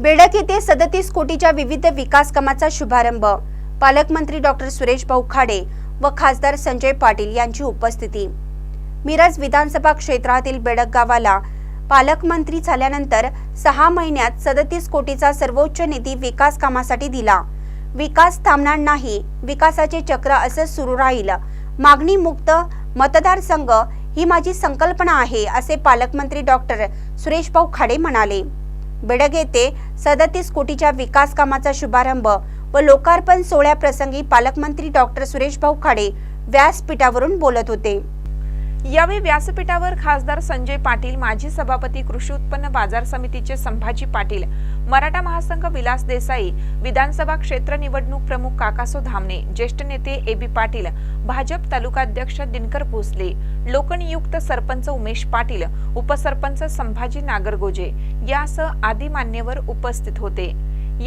बेडक येथे सदतीस कोटीच्या विविध विकास कामाचा शुभारंभ. पालकमंत्री डॉक्टर सुरेश भाऊ खाडे व खासदार संजय पाटील यांची उपस्थिती. मिरज विधानसभा क्षेत्रातील बेडक गावाला पालकमंत्री झाल्यानंतर सहा महिन्यात सदतीस कोटीचा सर्वोच्च निधी विकास कामासाठी दिला. विकास थांबणार नाही विकासाचे चक्र असं सुरू राहील. मागणी मुक्त मतदारसंघ ही माझी संकल्पना आहे असे पालकमंत्री डॉक्टर सुरेश भाऊ खाडे म्हणाले. बेडग येथे सदतीस कोटीच्या विकास कामाचा शुभारंभ व लोकार्पण सोहळ्याप्रसंगी पालकमंत्री डॉक्टर सुरेश भाऊ खाडे व्यासपीठावरून बोलत होते. यावेळी व्यासपीठावर खासदार संजय पाटील माजी सभापती कृषी उत्पन्न बाजार समितीचे संभाजी पाटील मराठा महासंघ विलास देसाई विधानसभा क्षेत्र निवडणूक प्रमुख काकासो धामणे ज्येष्ठ नेते ए बी पाटील भाजप तालुकाध्यक्ष दिनकर भोसले लोकनियुक्त सरपंच उमेश पाटील उपसरपंच संभाजी नागरगोजे यासह आदी मान्यवर उपस्थित होते.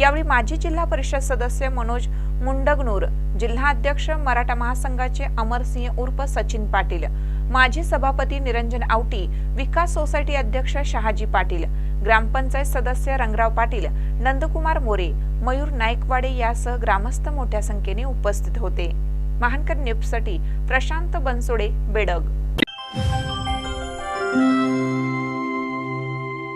यावेळी माजी जिल्हा परिषद सदस्य मनोज मुंडगनूर जिल्हा अध्यक्ष मराठा महासंघाचे अमरसिंह उर्फ सचिन पाटील माजी सभापती निरंजन आवटी विकास सोसायटी अध्यक्ष शहाजी पाटील ग्रामपंचायत सदस्य रंगराव पाटील नंदकुमार मोरे मयूर नाईकवाडे यासह ग्रामस्थ मोठ्या संख्येने उपस्थित होते. महानकर न्यूजसाठी प्रशांत बनसोडे बेडग.